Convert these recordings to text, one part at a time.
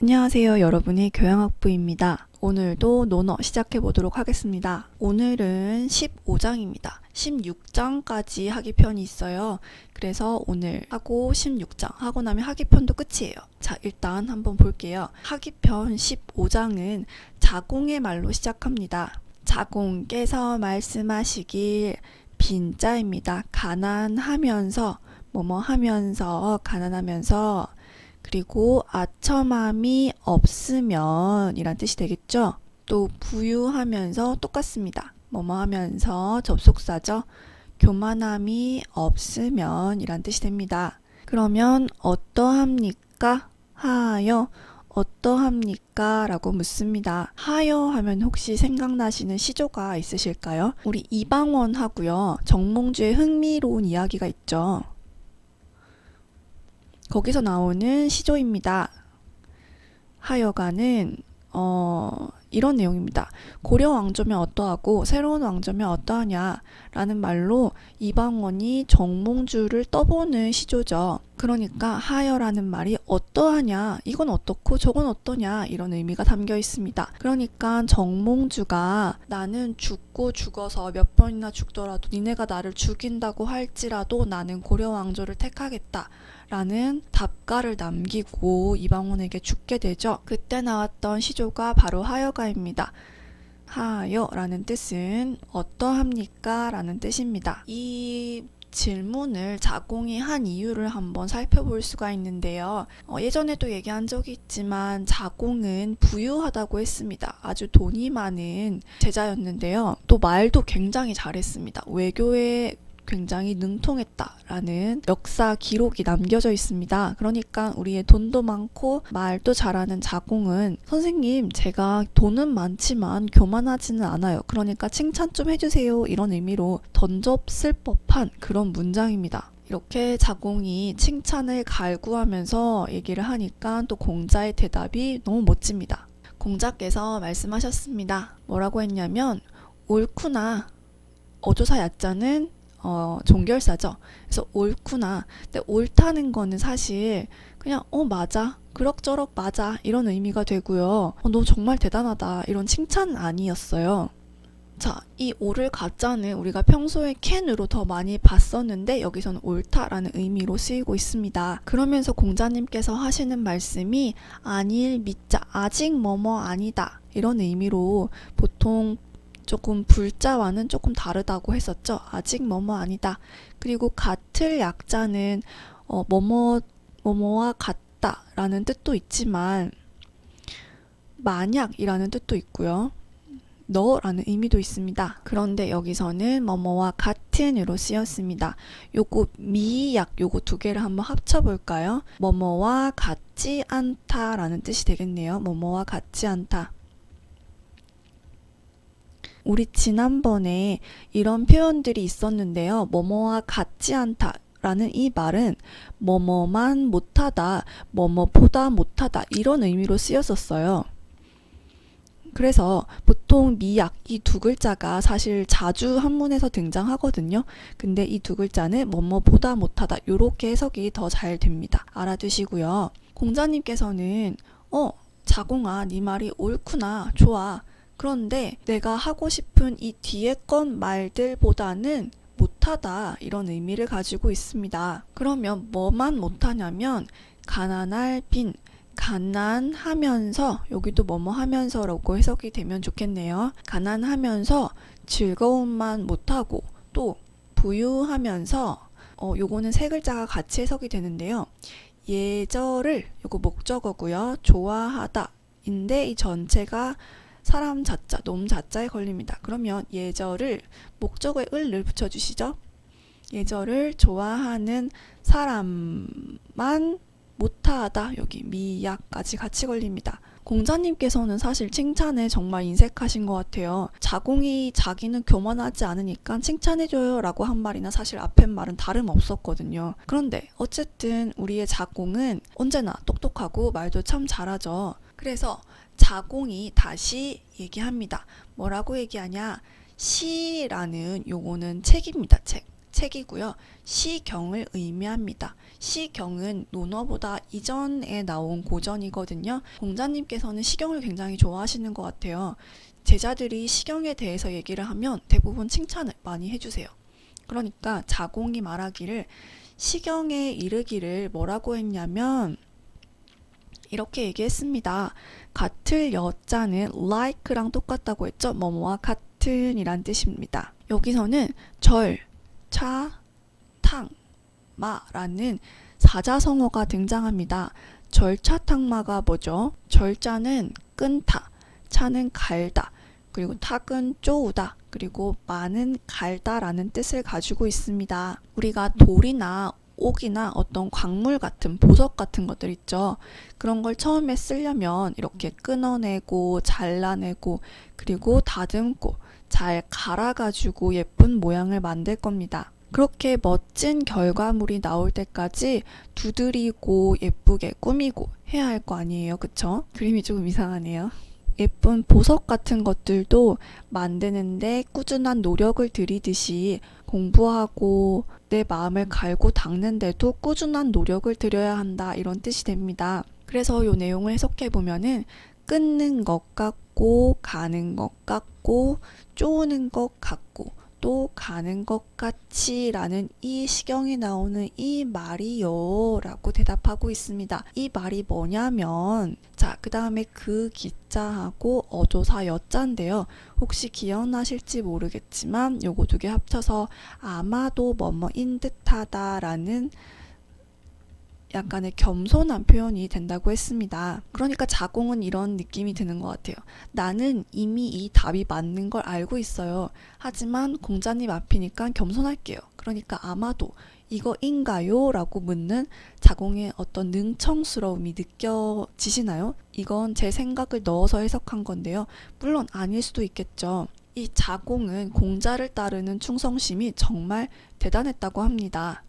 안녕하세요. 여러분의 교양학부입니다. 오늘도 논어 시작해 보도록 하겠습니다. 오늘은 15장입니다. 16장까지 하기편이 있어요. 그래서 오늘 하고 16장 하고 나면 하기편도 끝이에요. 자, 일단 한번 볼게요. 하기편 15장은 자공의 말로 시작합니다. 자공께서 말씀하시길 빈자입니다. 가난하면서 뭐뭐 하면서 가난하면서 그리고 아첨함이 없으면 이란 뜻이 되겠죠. 또 부유하면서 똑같습니다. 뭐뭐 하면서 접속사죠. 교만함이 없으면 이란 뜻이 됩니다. 그러면 어떠합니까? 하여 어떠합니까? 라고 묻습니다. 하여 하면 혹시 생각나시는 시조가 있으실까요? 우리 이방원 하고요. 정몽주의 흥미로운 이야기가 있죠. 거기서 나오는 시조입니다. 하여가는 어, 이런 내용입니다. 고려 왕조면 어떠하고 새로운 왕조면 어떠하냐라는 말로 이방원이 정몽주를 떠보는 시조죠. 그러니까 하여라는 말이 어떠하냐, 이건 어떻고 저건 어떠냐 이런 의미가 담겨 있습니다. 그러니까 정몽주가 나는 죽고 죽어서 몇 번이나 죽더라도 니네가 나를 죽인다고 할지라도 나는 고려 왕조를 택하겠다. 라는 답가를 남기고 이방원에게 죽게 되죠. 그때 나왔던 시조가 바로 하여가입니다. 하여라는 뜻은 어떠합니까? 라는 뜻입니다. 이 질문을 자공이 한 이유를 한번 살펴볼 수가 있는데요. 어, 예전에도 얘기한 적이 있지만 자공은 부유하다고 했습니다. 아주 돈이 많은 제자였는데요. 또 말도 굉장히 잘했습니다. 외교에 굉장히 능통했다라는 역사 기록이 남겨져 있습니다. 그러니까 우리의 돈도 많고 말도 잘하는 자공은 선생님 제가 돈은 많지만 교만하지는 않아요. 그러니까 칭찬 좀 해주세요. 이런 의미로 던접쓸 법한 그런 문장입니다. 이렇게 자공이 칭찬을 갈구하면서 얘기를 하니까 또 공자의 대답이 너무 멋집니다. 공자께서 말씀하셨습니다. 뭐라고 했냐면 옳구나. 어조사 야자는 어, 종결사죠. 그래서 옳구나. 근데 옳다는 거는 사실 그냥 어 맞아. 그럭저럭 맞아. 이런 의미가 되고요. 어, 너 정말 대단하다. 이런 칭찬 아니었어요. 자, 이 옳을 가짜는 우리가 평소에 캔으로 더 많이 봤었는데 여기서는 옳다라는 의미로 쓰이고 있습니다. 그러면서 공자님께서 하시는 말씀이 아닐 믿자 아직 뭐뭐 아니다 이런 의미로 보통 조금 불자와는 조금 다르다고 했었죠. 아직 뭐뭐 아니다. 그리고 같을 약자는 어, 뭐뭐 뭐뭐와 같다라는 뜻도 있지만 만약이라는 뜻도 있고요. 너라는 의미도 있습니다. 그런데 여기서는 뭐뭐와 같은으로 쓰였습니다. 요거 미약 요거 두 개를 한번 합쳐 볼까요? 뭐뭐와 같지 않다라는 뜻이 되겠네요. 뭐뭐와 같지 않다. 우리 지난번에 이런 표현들이 있었는데요. 뭐뭐와 같지 않다. 라는 이 말은 뭐뭐만 못하다, 뭐뭐보다 못하다 이런 의미로 쓰였었어요. 그래서 보통 미약 이 두 글자가 사실 자주 한문에서 등장하거든요. 근데 이 두 글자는 뭐뭐보다 못하다 이렇게 해석이 더 잘 됩니다. 알아두시고요. 공자님께서는 어 자공아 네 말이 옳구나 좋아 그런데 내가 하고 싶은 이 뒤에 건 말들보다는 못하다 이런 의미를 가지고 있습니다. 그러면 뭐만 못하냐면 가난할 빈 가난하면서 여기도 뭐뭐 하면서라고 해석이 되면 좋겠네요. 가난하면서 즐거움만 못하고 또 부유하면서 어 요거는 세 글자가 같이 해석이 되는데요. 예절을 요거 목적어고요. 좋아하다 인데 이 전체가 사람 자자, 놈 자자에 걸립니다. 그러면 예절을 목적어에 을을 붙여주시죠. 예절을 좋아하는 사람만 못하다 여기 미약까지 같이 걸립니다. 공자님께서는 사실 칭찬에 정말 인색하신 것 같아요. 자공이 자기는 교만하지 않으니까 칭찬해줘요 라고 한 말이나 사실 앞에 말은 다름없었거든요. 그런데 어쨌든 우리의 자공은 언제나 똑똑하고 말도 참 잘하죠. 그래서 자공이 다시 얘기합니다. 뭐라고 얘기하냐? 시라는 요거는 책입니다. 책. 책이고요. 시경을 의미합니다. 시경은 논어보다 이전에 나온 고전이거든요. 공자님께서는 시경을 굉장히 좋아하시는 것 같아요. 제자들이 시경에 대해서 얘기를 하면 대부분 칭찬을 많이 해주세요. 그러니까 자공이 말하기를 시경에 이르기를 뭐라고 했냐면 이렇게 얘기했습니다. 같을 여자는 like랑 똑같다고 했죠. 뭐뭐와 같은이란 뜻입니다. 여기서는 절, 차, 탕, 마라는 사자성어가 등장합니다. 절차탕마가 뭐죠? 절자는 끈다, 차는 갈다, 그리고 탁은 쪼우다, 그리고 마는 갈다라는 뜻을 가지고 있습니다. 우리가 돌이나 옥이나 어떤 광물 같은 보석 같은 것들 있죠. 그런 걸 처음에 쓰려면 이렇게 끊어내고 잘라내고 그리고 다듬고 잘 갈아가지고 예쁜 모양을 만들 겁니다. 그렇게 멋진 결과물이 나올 때까지 두드리고 예쁘게 꾸미고 해야 할 거 아니에요. 그쵸? 그림이 조금 이상하네요. 예쁜 보석 같은 것들도 만드는데 꾸준한 노력을 들이듯이 공부하고 내 마음을 갈고 닦는데도 꾸준한 노력을 들여야 한다 이런 뜻이 됩니다. 그래서 이 내용을 해석해 보면은 끊는 것 같고 가는 것 같고 쪼는 것 같고 또 가는 것 같이 라는 이 시경에 나오는 이 말이요 라고 대답하고 있습니다. 이 말이 뭐냐면 자 그 다음에 그 기자하고 어조사 여자인데요. 혹시 기억나실지 모르겠지만 요거 두 개 합쳐서 아마도 뭐뭐인 듯하다 라는 약간의 겸손한 표현이 된다고 했습니다. 그러니까 자공은 이런 느낌이 드는 것 같아요. 나는 이미 이 답이 맞는 걸 알고 있어요. 하지만 공자님 앞이니까 겸손할게요. 그러니까 아마도 이거인가요? 라고 묻는 자공의 어떤 능청스러움이 느껴지시나요? 이건 제 생각을 넣어서 해석한 건데요. 물론 아닐 수도 있겠죠. 이 자공은 공자를 따르는 충성심이 정말 대단했다고 합니다.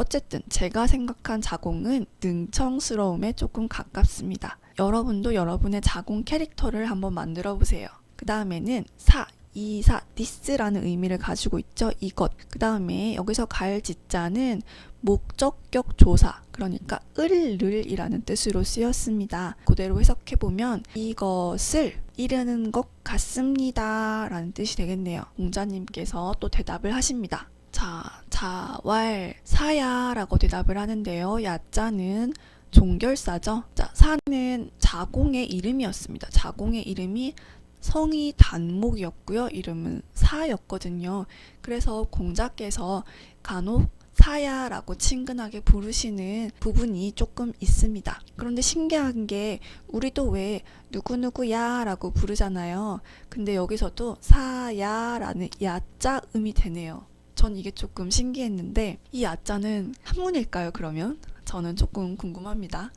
어쨌든 제가 생각한 자공은 능청스러움에 조금 가깝습니다. 여러분도 여러분의 자공 캐릭터를 한번 만들어 보세요. 그 다음에는 사, 이사, 디스라는 의미를 가지고 있죠. 이것. 그 다음에 여기서 갈 지자는 목적격 조사, 그러니까 을을이라는 뜻으로 쓰였습니다. 그대로 해석해 보면 이것을 이르는 것 같습니다. 라는 뜻이 되겠네요. 공자님께서 또 대답을 하십니다. 자, 자왈, 사야라고 대답을 하는데요. 야자는 종결사죠. 자, 사는 자공의 이름이었습니다. 자공의 이름이 성이 단목이었고요. 이름은 사였거든요. 그래서 공자께서 간혹 사야라고 친근하게 부르시는 부분이 조금 있습니다. 그런데 신기한 게 우리도 왜 누구누구야라고 부르잖아요. 근데 여기서도 사야라는 야자음이 되네요. 전 이게 조금 신기했는데 이 야자는 한문일까요, 그러면? 저는 조금 궁금합니다.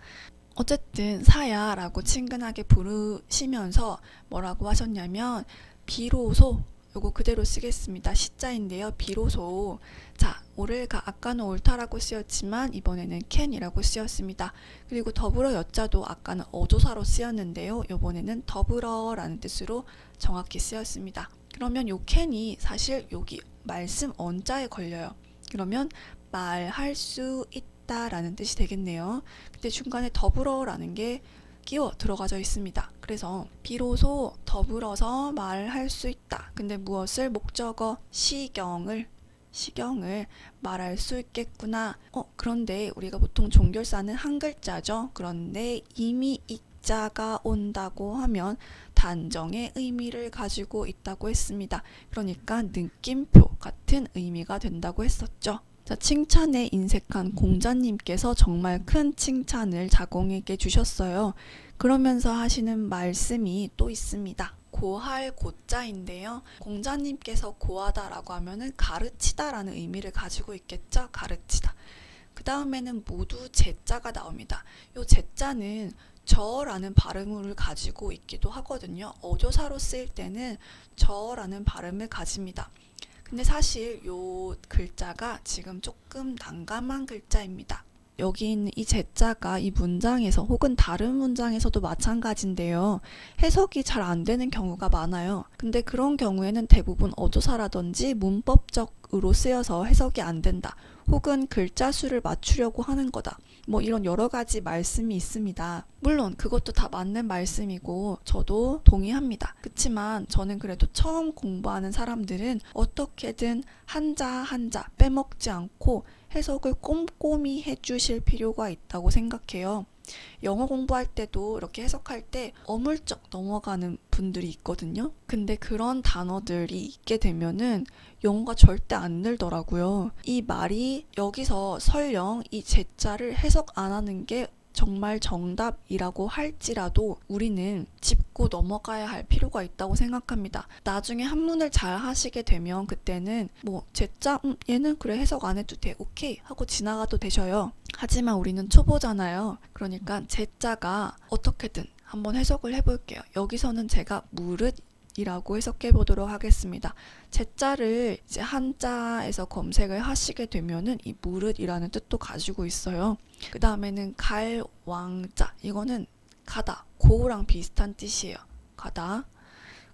어쨌든 사야라고 친근하게 부르시면서 뭐라고 하셨냐면 비로소 요거 그대로 쓰겠습니다. 시자인데요. 비로소 자 오를가 아까는 옳다라고 쓰였지만 이번에는 캔이라고 쓰였습니다. 그리고 더불어 여자도 아까는 어조사로 쓰였는데요. 이번에는 더불어라는 뜻으로 정확히 쓰였습니다. 그러면 요 캔이 사실 여기 말씀 언자에 걸려요. 그러면 말할 수 있다라는 뜻이 되겠네요. 근데 중간에 더불어라는 게 끼워 들어가져 있습니다. 그래서 비로소 더불어서 말할 수 있다. 근데 무엇을 목적어 시경을 시경을 말할 수 있겠구나. 어, 그런데 우리가 보통 종결사는 한 글자죠. 그런데 이미 이자가 온다고 하면 단정의 의미를 가지고 있다고 했습니다. 그러니까 느낌표 같은 의미가 된다고 했었죠. 자, 칭찬에 인색한 공자님께서 정말 큰 칭찬을 자공에게 주셨어요. 그러면서 하시는 말씀이 또 있습니다. 고할 고자인데요. 공자님께서 고하다라고 하면은 가르치다라는 의미를 가지고 있겠죠. 가르치다. 그 다음에는 모두 제자가 나옵니다. 요 제자는 저라는 발음을 가지고 있기도 하거든요. 어조사로 쓰일 때는 저라는 발음을 가집니다. 근데 사실 요 글자가 지금 조금 난감한 글자입니다. 여기 있는 이 제자가 이 문장에서 혹은 다른 문장에서도 마찬가지인데요. 해석이 잘 안 되는 경우가 많아요. 근데 그런 경우에는 대부분 어조사라든지 문법적 절자어로 쓰여서 해석이 안 된다. 혹은 글자 수를 맞추려고 하는 거다. 뭐 이런 여러 가지 말씀이 있습니다. 물론 그것도 다 맞는 말씀이고 저도 동의합니다. 그렇지만 저는 그래도 처음 공부하는 사람들은 어떻게든 한자 한자 빼먹지 않고 해석을 꼼꼼히 해주실 필요가 있다고 생각해요. 영어 공부할 때도 이렇게 해석할 때 어물쩍 넘어가는 분들이 있거든요. 근데 그런 단어들이 있게 되면은 영어가 절대 안 늘더라고요. 이 말이 여기서 설령 이 제자를 해석 안 하는 게 정말 정답이라고 할지라도 우리는 짚고 넘어가야 할 필요가 있다고 생각합니다. 나중에 한문을 잘 하시게 되면 그때는 뭐 제자 음, 얘는 그래 해석 안 해도 돼 오케이 하고 지나가도 되셔요. 하지만 우리는 초보잖아요. 그러니까 제자가 어떻게든 한번 해석을 해볼게요. 여기서는 제가 무릇 이라고 해석해 보도록 하겠습니다. 제자를 이제 한자에서 검색을 하시게 되면은 이 무릇이라는 뜻도 가지고 있어요. 그 다음에는 갈 왕자 이거는 가다 고랑 비슷한 뜻이에요. 가다.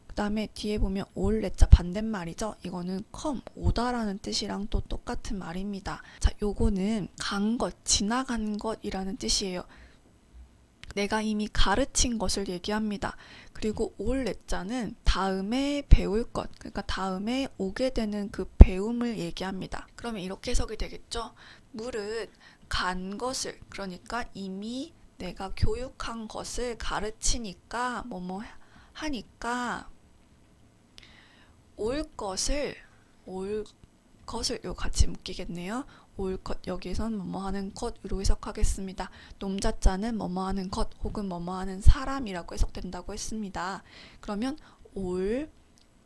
그 다음에 뒤에 보면 올레자 반대말이죠. 이거는 컴 오다라는 뜻이랑 또 똑같은 말입니다. 자, 요거는 간 것, 지나간 것이라는 뜻이에요. 내가 이미 가르친 것을 얘기합니다. 그리고 올 레자는 다음에 배울 것, 그러니까 다음에 오게 되는 그 배움을 얘기합니다. 그러면 이렇게 해석이 되겠죠? 무릇 간 것을, 그러니까 이미 내가 교육한 것을 가르치니까 뭐뭐 하니까 올 것을 올 것을 요 같이 묶이겠네요. 올것 여기선 뭐뭐 하는 것으로 해석하겠습니다. 놈자자는 뭐뭐 하는 것 혹은 뭐뭐 하는 사람이라고 해석된다고 했습니다. 그러면 올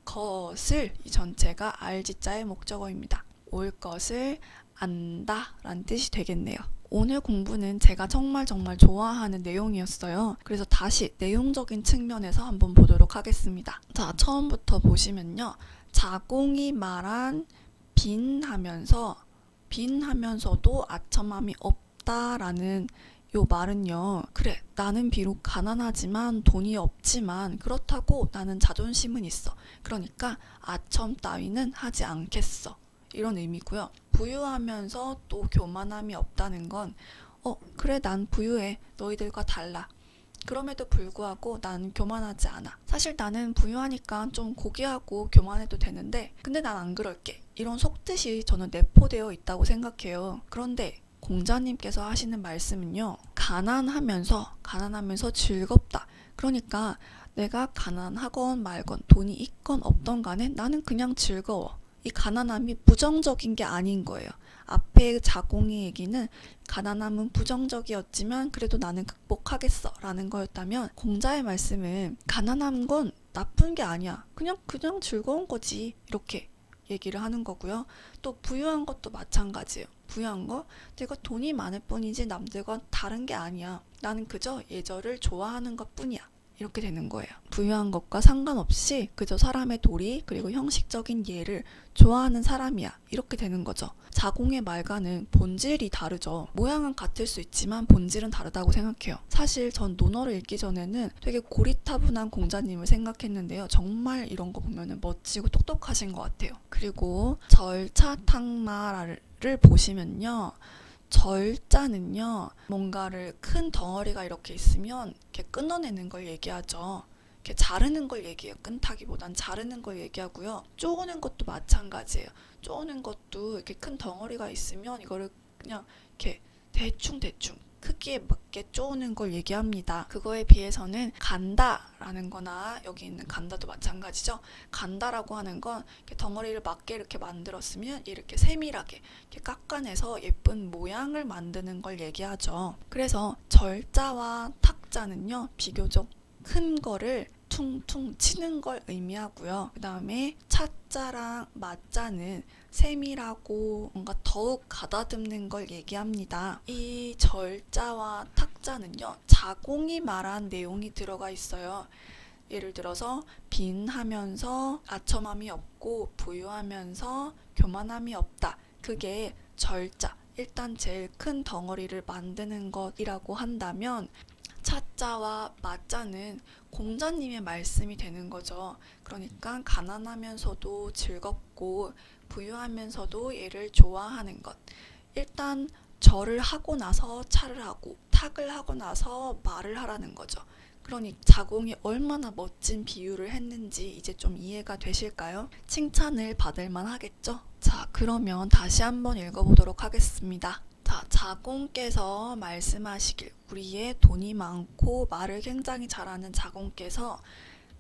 것을 이 전체가 알지자의 목적어입니다. 올 것을 안다 라는 뜻이 되겠네요. 오늘 공부는 제가 정말 정말 좋아하는 내용이었어요. 그래서 다시 내용적인 측면에서 한번 보도록 하겠습니다. 자, 처음부터 보시면요. 자공이 말한 빈 하면서 빈 하면서도 아첨함이 없다라는 요 말은요. 그래, 나는 비록 가난하지만 돈이 없지만 그렇다고 나는 자존심은 있어. 그러니까 아첨 따위는 하지 않겠어. 이런 의미고요. 부유하면서 또 교만함이 없다는 건 어, 그래, 난 부유해. 너희들과 달라. 그럼에도 불구하고 난 교만하지 않아. 사실 나는 부유하니까 좀 고귀하고 교만해도 되는데, 근데 난 안 그럴게. 이런 속뜻이 저는 내포되어 있다고 생각해요. 그런데 공자님께서 하시는 말씀은요, 가난하면서, 가난하면서 즐겁다. 그러니까 내가 가난하건 말건 돈이 있건 없던 간에 나는 그냥 즐거워. 이 가난함이 부정적인 게 아닌 거예요. 앞에 자공의 얘기는 가난함은 부정적이었지만 그래도 나는 극복하겠어 라는 거였다면 공자의 말씀은 가난한 건 나쁜 게 아니야. 그냥 그냥 즐거운 거지. 이렇게 얘기를 하는 거고요. 또 부유한 것도 마찬가지예요. 부유한 거 내가 돈이 많을 뿐이지 남들과 다른 게 아니야. 나는 그저 예절을 좋아하는 것 뿐이야. 이렇게 되는 거예요. 부유한 것과 상관없이 그저 사람의 도리 그리고 형식적인 예를 좋아하는 사람이야. 이렇게 되는 거죠. 자공의 말과는 본질이 다르죠. 모양은 같을 수 있지만 본질은 다르다고 생각해요. 사실 전 논어를 읽기 전에는 되게 고리타분한 공자님을 생각했는데요. 정말 이런 거 보면은 멋지고 똑똑하신 것 같아요. 그리고 절차탕마를 보시면요. 절자는요, 뭔가를 큰 덩어리가 이렇게 있으면 이렇게 끊어내는 걸 얘기하죠. 이렇게 자르는 걸 얘기해요. 끈타기보단 자르는 걸 얘기하고요. 쪼는 것도 마찬가지예요. 쪼는 것도 이렇게 큰 덩어리가 있으면 이거를 그냥 이렇게 대충 대충 크기에 맞게 쪼는 걸 얘기합니다. 그거에 비해서는 간다라는 거나 여기 있는 간다도 마찬가지죠. 간다라고 하는 건 덩어리를 맞게 이렇게 만들었으면 이렇게 세밀하게 이렇게 깎아내서 예쁜 모양을 만드는 걸 얘기하죠. 그래서 절자와 탁자는요, 비교적 큰 거를 퉁퉁 치는 걸 의미하고요. 그 다음에 차자랑 맞자는 세밀하고 뭔가 더욱 가다듬는 걸 얘기합니다. 이 절자와 탁자는요, 자공이 말한 내용이 들어가 있어요. 예를 들어서 빈하면서 아첨함이 없고 부유하면서 교만함이 없다. 그게 절자. 일단 제일 큰 덩어리를 만드는 것이라고 한다면 차자와 마자는 공자님의 말씀이 되는 거죠. 그러니까 가난하면서도 즐겁고 부유하면서도 얘를 좋아하는 것. 일단 절을 하고 나서 차를 하고 탁을 하고 나서 말을 하라는 거죠. 그러니 자공이 얼마나 멋진 비유를 했는지 이제 좀 이해가 되실까요? 칭찬을 받을 만 하겠죠? 자, 그러면 다시 한번 읽어보도록 하겠습니다. 자, 자공께서 말씀하시길 우리의 돈이 많고 말을 굉장히 잘하는 자공께서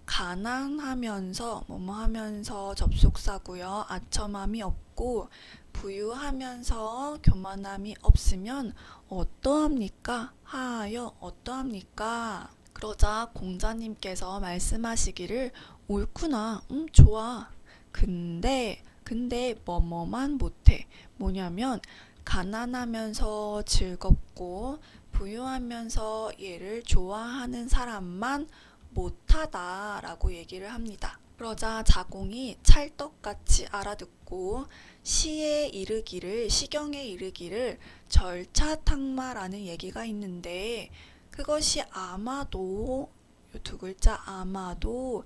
가난하면서 뭐뭐 하면서 접속사고요. 아첨함이 없고 부유하면서 교만함이 없으면 어떠합니까? 하여 어떠합니까? 그러자 공자님께서 말씀하시기를 옳구나. 음, 좋아. 근데 근데 뭐뭐만 못해. 뭐냐면 가난하면서 즐겁고 부유하면서 얘를 좋아하는 사람만 못하다라고 얘기를 합니다. 그러자 자공이 찰떡같이 알아듣고 시에 이르기를 시경에 이르기를 절차탕마라는 얘기가 있는데 그것이 아마도 요두 글자 아마도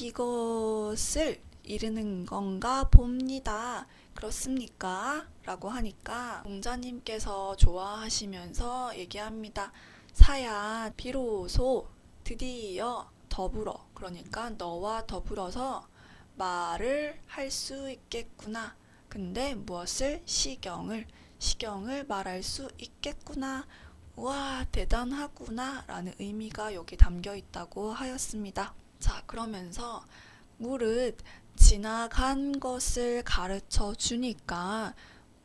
이것을 이르는 건가 봅니다. 그렇습니까? 라고 하니까 공자님께서 좋아하시면서 얘기합니다. 사야 비로소 드디어 더불어 그러니까 너와 더불어서 말을 할 수 있겠구나. 근데 무엇을 시경을 시경을 말할 수 있겠구나. 와 대단하구나 라는 의미가 여기 담겨 있다고 하였습니다. 자 그러면서 무릇 지나간 것을 가르쳐 주니까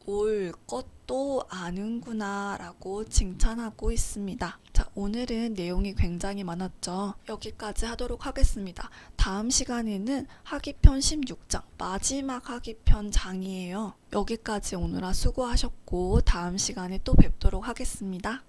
올 것도 아는구나 라고 칭찬하고 있습니다. 자, 오늘은 내용이 굉장히 많았죠. 여기까지 하도록 하겠습니다. 다음 시간에는 하기편 16장, 마지막 하기편 장이에요. 여기까지 오느라 수고하셨고, 다음 시간에 또 뵙도록 하겠습니다.